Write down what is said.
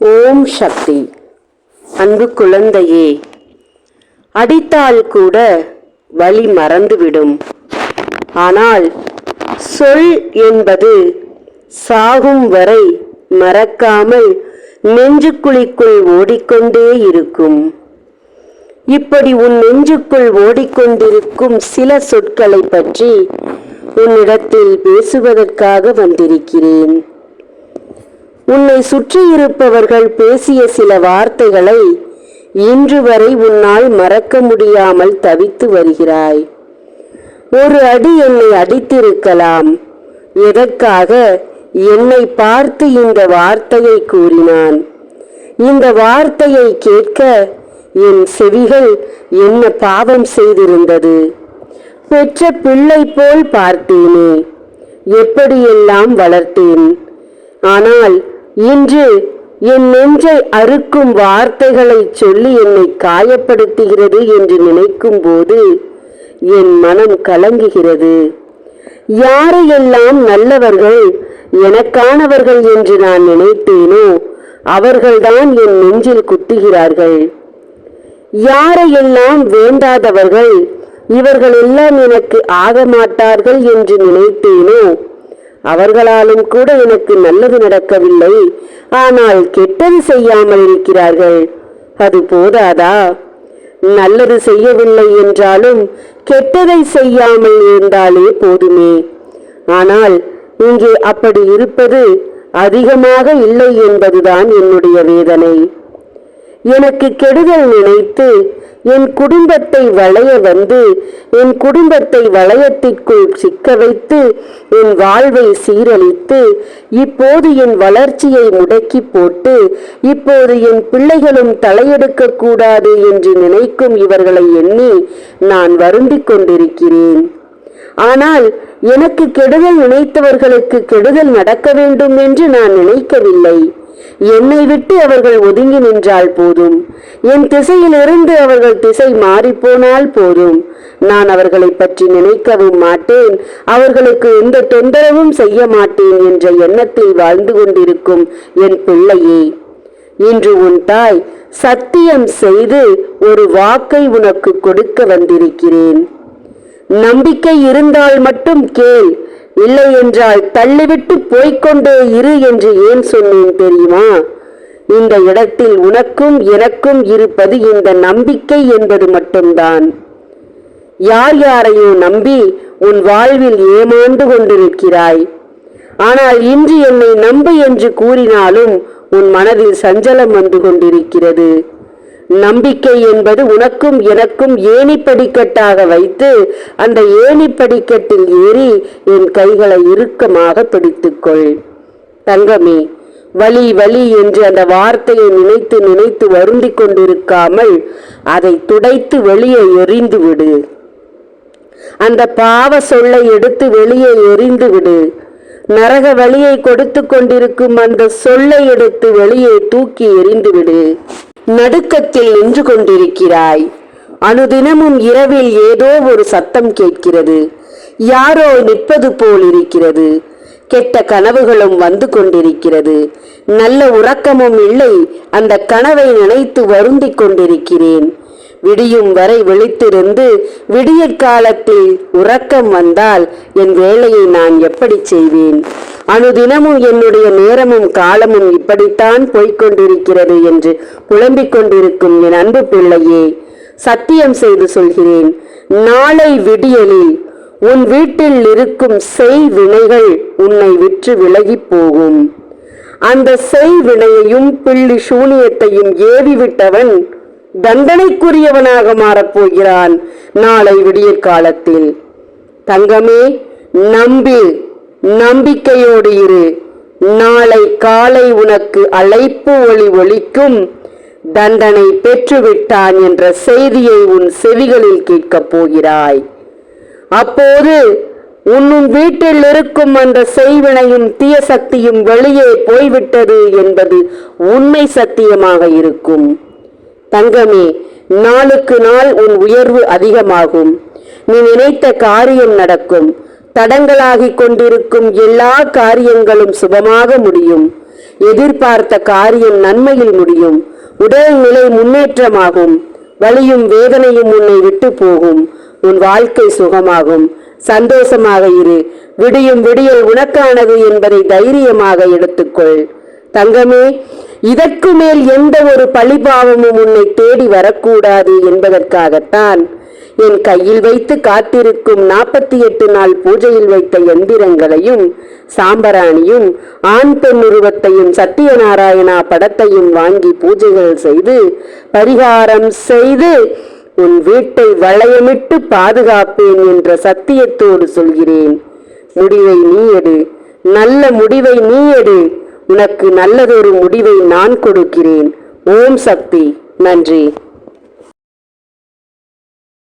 ஓம் சக்தி. அன்பு குழந்தையே அடித்தால் கூட வழி மறந்துவிடும். ஆனால் சொல் என்பது சாகும் வரை மறக்காமல் நெஞ்சுக்குழிக்குள் ஓடிக்கொண்டே இருக்கும். இப்படி உன் நெஞ்சுக்குள் ஓடிக்கொண்டிருக்கும் சில சொற்களை பற்றி உன்னிடத்தில் பேசுவதற்காக வந்திருக்கிறேன். உன்னை சுற்றியிருப்பவர்கள் பேசிய சில வார்த்தைகளை இன்று வரை உன்னால் மறக்க முடியாமல் தவித்து வருகிறாய். ஒரு அடி என்னை அடித்திருக்கலாம். எதற்காக? என்னை பார்த்து இந்த வார்த்தையை கூறினான். இந்த வார்த்தையை கேட்க என் செவிகள் என்ன பாவம் செய்திருந்தது. பெற்ற பிள்ளை போல் பார்த்தேனே. எப்படியெல்லாம் வளர்த்தேன். ஆனால் இன்று என் நெஞ்சை அறுக்கும் வார்த்தைகளை சொல்லி என்னை காயப்படுத்துகிறது என்று நினைக்கும் போது என் மனம் கலங்குகிறது. யாரையெல்லாம் நல்லவர்கள் எனக்கானவர்கள் என்று நான் நினைத்தேனோ அவர்கள்தான் என் நெஞ்சில் குத்துகிறார்கள். யாரையெல்லாம் வேண்டாதவர்கள் இவர்கள் எல்லாம் எனக்கு ஆக மாட்டார்கள் என்று நினைத்தேனோ அவர்களாலும் கூட எனக்கு நல்லது நடக்கவில்லை. ஆனால் கெட்டது செய்யாமல் இருக்கிறார்கள். அது போதாதா? நல்லது செய்யவில்லை என்றாலும் கெட்டதை செய்யாமல் இருந்தாலே போதுமே. ஆனால் இங்கே அப்படி இருப்பது அதிகமாக இல்லை என்பதுதான் என்னுடைய வேதனை. எனக்கு கெடுதல் நினைத்து என் குடும்பத்தை வளைய வந்து என் குடும்பத்தை வளையத்திற்குள் சிக்க வைத்து என் வாழ்வை சீரழித்து இப்போது என் வளர்ச்சியை முடக்கி போட்டு இப்போது என் பிள்ளைகளும் தலையெடுக்க கூடாது என்று நினைக்கும் இவர்களை எண்ணி நான் வருந்திக் கொண்டிருக்கிறேன். ஆனால் எனக்கு கெடுதல் நினைத்தவர்களுக்கு கெடுதல் நடக்க வேண்டும் என்று நான் நினைக்கவில்லை. என்னை விட்டு அவர்கள் ஒதுங்கி நின்றால் போதும். என் திசையிலிருந்து அவர்கள் திசை மாறிப்போனால் போதும். நான் அவர்களை பற்றி நினைக்கவும் மாட்டேன். அவர்களுக்கு எந்த தொந்தரவும் செய்ய மாட்டேன் என்ற எண்ணத்தில் வாழ்ந்து கொண்டிருக்கும் என் பிள்ளையே. இன்று உன் தாய் சத்தியம் செய்து ஒரு வாக்கை உனக்கு கொடுக்க வந்திருக்கிறேன். நம்பிக்கை இருந்தால் மட்டும் கேள். இல்லை என்றால் தள்ளிவிட்டு போய்க்கொண்டே இரு என்று ஏன் சொன்னேன் தெரியுமா? இந்த இடத்தில் உனக்கும் எனக்கும் இருப்பது இந்த நம்பிக்கை என்பது மட்டும்தான். யார் யாரையோ நம்பி உன் வாழ்வில் ஏமாந்து கொண்டிருக்கிறாய். ஆனால் இன்று என்னை நம்பு என்று கூறினாலும் உன் மனதில் சஞ்சலம் வந்து கொண்டிருக்கிறது. நம்பிக்கை என்பது உனக்கும் எனக்கும் ஏணிப்படிக்கட்டாக வைத்து அந்த ஏணிப்படிக்கட்டில் ஏறி என் கைகளை இறுக்கமாக பிடித்துக்கொள். தங்கமே வலி வலி என்று அந்த வார்த்தையை நினைத்து நினைத்து வருந்திக் கொண்டிருக்காமல் அதை துடைத்து வெளியே எறிந்து விடு. அந்த பாவ சொல்லை எடுத்து வெளியே எறிந்து விடு. நரக வழியை கொடுத்து கொண்டிருக்கும் அந்த சொல்லை எடுத்து வெளியே தூக்கி எறிந்து விடு. நடுக்கத்தில் நின்று கொண்டிருக்கிறாய். அனுதினமும் இரவில் ஏதோ ஒரு சத்தம் கேட்கிறது. யாரோ நிற்பது போல் இருக்கிறது. கெட்ட கனவுகளும் வந்து கொண்டிருக்கிறது. நல்ல உறக்கமும் இல்லை. அந்த கனவை நினைத்து வருந்திக் கொண்டிருக்கிறேன். விடியும் வரை விழித்திருந்து விடியற்காலத்தில் உறக்கம் வந்தால் என் வேலையை நான் எப்படி செய்வேன்? அனுதினமும் என்னுடைய நேரமும் காலமும் இப்படித்தான் போய்கொண்டிருக்கிறது என்று புலம்பிக் கொண்டிருக்கும் என் அன்பு பிள்ளையே சத்தியம் செய்து சொல்கிறேன். நாளை விடியலில் உன் வீட்டில் இருக்கும் செய் வினைகள் உன்னை விற்று விலகிப் போகும். அந்த செய் வினையையும் பிள்ளி சூனியத்தையும் ஏவிவிட்டவன் தண்டனைக்குரியவனாக மாறப்போகிறான் நாளை விடிய காலத்தில். தங்கமே நம்பி. நம்பிக்கையோடு இரு. நாளை காலை உனக்கு அழைப்பு ஒளி ஒழிக்கும் தண்டனை பெற்றுவிட்டான் என்ற செய்தியை உன் செவிகளில் கேட்கப் போகிறாய். அப்போது உன்னும் வீட்டில் இருக்கும் அந்த செய்வினையும் தீய சக்தியும் வெளியே போய்விட்டது என்பது உண்மை சத்தியமாக இருக்கும். தங்கமே நாளுக்கு நாள் உன் உயர்வு அதிகமாகும். நீ நினைத்த காரியம் நடக்கும். தடங்களாகிக் கொண்டிருக்கும் எல்லா காரியங்களும் சுபமாக முடியும். எதிர்பார்த்த காரியம் நன்மையில் முடியும். உடல்நிலை முன்னேற்றமாகும். வலியும் வேதனையும் உன்னை விட்டு போகும். உன் வாழ்க்கை சுகமாகும். சந்தோஷமாக இரு. விடியும் விடியல் உனக்கானது என்பதை தைரியமாக எடுத்துக்கொள். தங்கமே இதற்கு மேல் எந்த ஒரு பழிபாவமும் உன்னை தேடி வரக்கூடாது என்பதற்காகத்தான் என் கையில் வைத்து காத்திருக்கும் நாற்பத்தி எட்டு நாள் பூஜையில் வைத்த எந்திரங்களையும் சாம்பராணியும் ஆண் பெண் உருவத்தையும் சத்தியநாராயணா படத்தையும் வாங்கி பூஜைகள் செய்து பரிகாரம் செய்து உன் வீட்டை வளையமிட்டு பாதுகாப்பேன் என்ற சத்தியத்தோடு சொல்கிறேன். முடிவை நீ எடு. நல்ல முடிவை நீ எடு. உனக்கு நல்லதொரு முடிவை நான் கொடுக்கிறேன். ஓம் சக்தி. நன்றி.